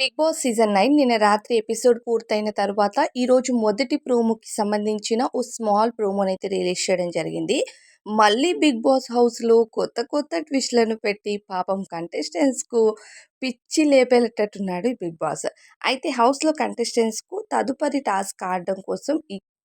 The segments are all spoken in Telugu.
బిగ్ బాస్ సీజన్ నైన్ నిన్న రాత్రి ఎపిసోడ్ పూర్తయిన తర్వాత ఈరోజు మొదటి ప్రోమోకి సంబంధించిన ఓ స్మాల్ ప్రోమోనైతే రిలీజ్ చేయడం జరిగింది. మళ్ళీ బిగ్ బాస్ హౌస్లో కొత్త కొత్త ట్విస్ట్లను పెట్టి పాపం కంటెస్టెంట్స్కు పిచ్చి లేపేటట్టున్నాడు బిగ్ బాస్. అయితే హౌస్లో కంటెస్టెంట్స్కు తదుపరి టాస్క్ ఆడడం కోసం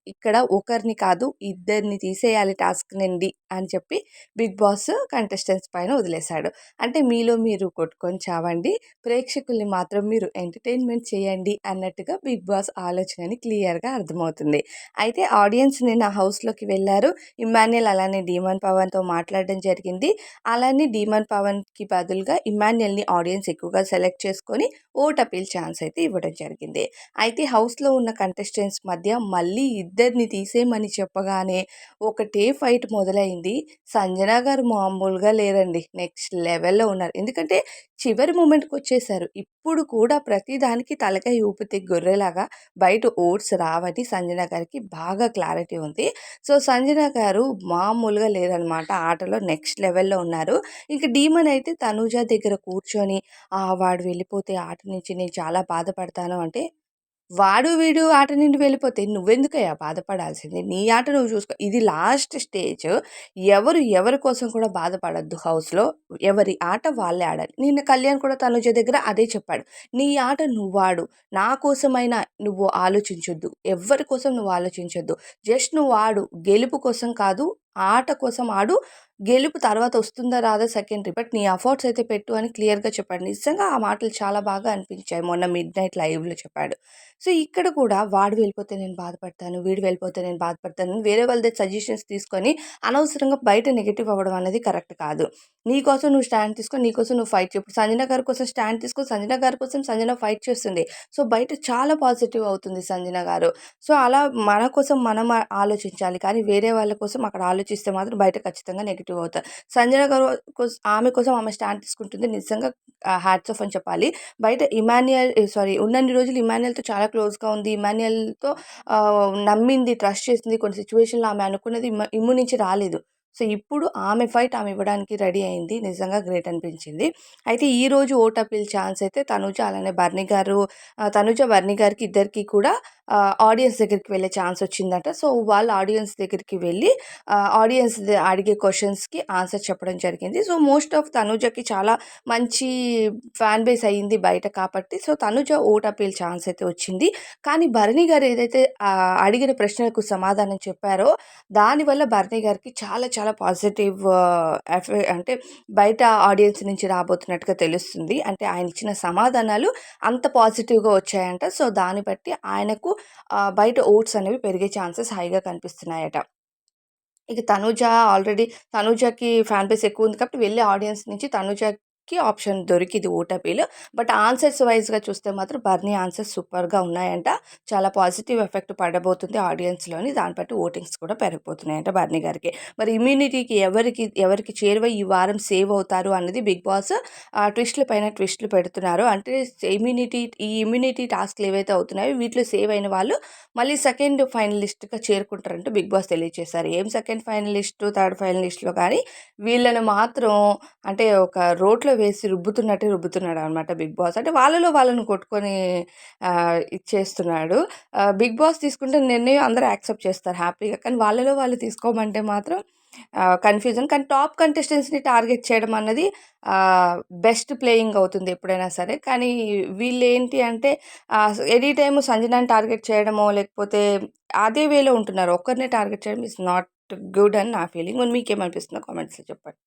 ఇక్కడ ఒకరిని కాదు ఇద్దరిని తీసేయాలి టాస్క్ నుండి అని చెప్పి బిగ్ బాస్ కంటెస్టెంట్స్ పైన వదిలేశాడు. అంటే మీలో మీరు కొట్టుకొని చావండి ప్రేక్షకుల్ని మాత్రం మీరు ఎంటర్టైన్మెంట్ చేయండి అన్నట్టుగా బిగ్ బాస్ ఆలోచనని క్లియర్గా అర్థమవుతుంది. అయితే ఆడియన్స్ నిన్న హౌస్లోకి వెళ్ళారు. ఇమాన్యుయల్ అలానే డీమన్ పవన్తో మాట్లాడడం జరిగింది. అలానే డీమన్ పవన్కి బదులుగా ఇమాన్యుయల్ని ఆడియన్స్ ఎక్కువగా సెలెక్ట్ చేసుకొని ఓట్ అపీల్ ఛాన్స్ అయితే ఇవ్వడం జరిగింది. అయితే హౌస్లో ఉన్న కంటెస్టెంట్స్ మధ్య మళ్ళీ ఇద్దరిని తీసేయమని చెప్పగానే ఒకటే ఫైట్ మొదలైంది. సంజన గారు మామూలుగా లేరండి. నెక్స్ట్ లెవెల్లో ఉన్నారు. ఎందుకంటే చివరి మూమెంట్కి వచ్చేసారు ఇప్పుడు కూడా ప్రతిదానికి తలకాయ ఊపితే గొర్రెలాగా బయట ఓట్స్ రావని సంజన గారికి బాగా క్లారిటీ ఉంది. సో సంజన గారు మామూలుగా లేరనమాట. ఆటలో నెక్స్ట్ లెవెల్లో ఉన్నారు. ఇంక డీమన్ అయితే తనూజ దగ్గర కూర్చొని వాడు వెళ్ళిపోతే ఆట నుంచి నేను చాలా బాధపడతాను అంటే వాడు వీడు ఆట నుండి వెళ్ళిపోతే నువ్వెందుకయ్యా బాధపడాల్సింది? నీ ఆట నువ్వు చూసుకో. ఇది లాస్ట్ స్టేజ్. ఎవరు ఎవరి కోసం కూడా బాధపడద్దు హౌస్లో. ఎవరి ఆట వాళ్ళే ఆడాలి. నిన్న కళ్యాణ్ కూడా తనుజ దగ్గర అదే చెప్పాడు. నీ ఆట నువ్వు ఆడు నా కోసమైనా నువ్వు ఆలోచించొద్దు. ఎవరి కోసం నువ్వు ఆలోచించొద్దు. జస్ట్ నువ్వు ఆడు. గెలుపు కోసం కాదు ఆట కోసం ఆడు గెలుపు తర్వాత వస్తుందా రాదా సెకండరీ. బట్ నీ అఫోర్ట్స్ అయితే పెట్టు అని క్లియర్గా చెప్పాడు. నిజంగా ఆ మాటలు చాలా బాగా అనిపించాయి. మొన్న మిడ్ నైట్ లైవ్లో చెప్పాడు. సో ఇక్కడ కూడా వాడు వెళ్ళిపోతే నేను బాధపడతాను వీడు వెళ్ళిపోతే నేను బాధపడతాను వేరే వాళ్ళ సజెషన్స్ తీసుకొని అనవసరంగా బయట నెగిటివ్ అవ్వడం అనేది కరెక్ట్ కాదు. నీకోసం నువ్వు స్టాండ్ తీసుకొని నీకోసం నువ్వు ఫైట్ చెప్పు సంజన గారి కోసం స్టాండ్ తీసుకొని సంజన గారి కోసం సంజన ఫైట్ చేస్తుంది. సో బయట చాలా పాజిటివ్ అవుతుంది సంజన గారు. సో అలా మన కోసం మనం ఆలోచించాలి. కానీ వేరే వాళ్ళ కోసం అక్కడ ఆలోచిస్తే మాత్రం బయట ఖచ్చితంగా నెగిటివ్ అవుతారు సంజన గారు ఆమె కోసం ఆమె స్టాండ్ తీసుకుంటుంది. నిజంగా హ్యాట్స్ ఆఫ్ అని చెప్పాలి. బయట ఇమాన్యుయల్ సారీ ఉన్నన్ని రోజులు ఇమాన్యుయల్తో చాలా క్లోజ్గా ఉంది. ఇమాన్యుయల్తో నమ్మింది ట్రస్ట్ చేసింది కొన్ని సిచ్యువేషన్లో ఆమె అనుకున్నది ఇమ్ము నుంచి రాలేదు. సో ఇప్పుడు ఆమె ఫైట్ ఆమె ఇవ్వడానికి రెడీ అయింది. నిజంగా గ్రేట్ అనిపించింది. అయితే ఈరోజు ఓట్ అప్పీల్ ఛాన్స్ అయితే తనుజ అలానే బర్ణి గారు తనుజ బర్ణి గారికి ఇద్దరికి కూడా ఆడియన్స్ దగ్గరికి వెళ్ళే ఛాన్స్ వచ్చిందట. సో వాళ్ళు ఆడియన్స్ దగ్గరికి వెళ్ళి ఆడియన్స్ అడిగే క్వశ్చన్స్కి ఆన్సర్ చెప్పడం జరిగింది. సో మోస్ట్ ఆఫ్ తనుజకి చాలా మంచి ఫ్యాన్ బేస్ అయ్యింది బయట కాబట్టి. So Tanuja vote appeal chance అయితే వచ్చింది. కానీ భరణి గారు ఏదైతే అడిగిన ప్రశ్నలకు సమాధానం చెప్పారో దానివల్ల భరణి గారికి చాలా చాలా చాలా పాజిటివ్ ఎఫె అంటే బయట ఆడియన్స్ నుంచి రాబోతున్నట్టుగా తెలుస్తుంది. అంటే ఆయన ఇచ్చిన సమాధానాలు అంత పాజిటివ్గా వచ్చాయంట. సో దాన్ని బట్టి ఆయనకు బయట ఓట్స్ అనేవి పెరిగే ఛాన్సెస్ హైగా కనిపిస్తున్నాయట. ఇక తనుజ ఆల్రెడీ తనుజకి ఫ్యాన్ బేస్ ఎక్కువ ఉంది కాబట్టి వెళ్ళే ఆడియన్స్ నుంచి తనుజ కి ఆప్షన్ దొరికింది ఓటపీలు. బట్ ఆన్సర్స్ వైజ్గా చూస్తే మాత్రం బర్నీ ఆన్సర్స్ సూపర్గా ఉన్నాయంట. చాలా పాజిటివ్ ఎఫెక్ట్ పడబోతుంది ఆడియన్స్లోని. దాన్ని బట్టి ఓటింగ్స్ కూడా పెరిగిపోతున్నాయంట బర్నీ గారికి. మరి ఇమ్యూనిటీకి ఎవరికి ఎవరికి చేరువ ఈ వారం సేవ్ అవుతారు అన్నది బిగ్ బాస్ ట్విస్ట్ల పైన ట్విస్ట్లు పెడుతున్నారు. అంటే ఇమ్యూనిటీ ఈ ఇమ్యూనిటీ టాస్క్లు ఏవైతే అవుతున్నాయో వీటిలో సేవ్ అయిన వాళ్ళు మళ్ళీ సెకండ్ ఫైనలిస్ట్గా చేరుకుంటారంటూ బిగ్ బాస్ తెలియజేశారు ఏం సెకండ్ ఫైనలిస్ట్ థర్డ్ ఫైనలిస్ట్లో కానీ వీళ్ళను మాత్రం అంటే ఒక రోడ్లో వేసి రుబ్బుతున్నట్టే రుబ్బుతున్నాడు అనమాట బిగ్ బాస్. అంటే వాళ్ళలో వాళ్ళని కొట్టుకొని ఇచ్చేస్తున్నాడు బిగ్ బాస్ తీసుకుంటే నిర్ణయం అందరూ యాక్సెప్ట్ చేస్తారు హ్యాపీగా. కానీ వాళ్ళలో వాళ్ళు తీసుకోమంటే మాత్రం కన్ఫ్యూజన్. కానీ టాప్ కంటెస్టెంట్స్ని టార్గెట్ చేయడం అన్నది బెస్ట్ ప్లేయింగ్ అవుతుంది ఎప్పుడైనా సరే. కానీ వీళ్ళు ఏంటి అంటే ఎనీ టైము సంజనాన్ని టార్గెట్ చేయడమో లేకపోతే అదే వేలో ఉంటున్నారు. ఒక్కరినే టార్గెట్ చేయడం ఇస్ నాట్ గుడ్ అని నా ఫీలింగ్. మీకేమనిపిస్తుందో కామెంట్స్లో చెప్పండి.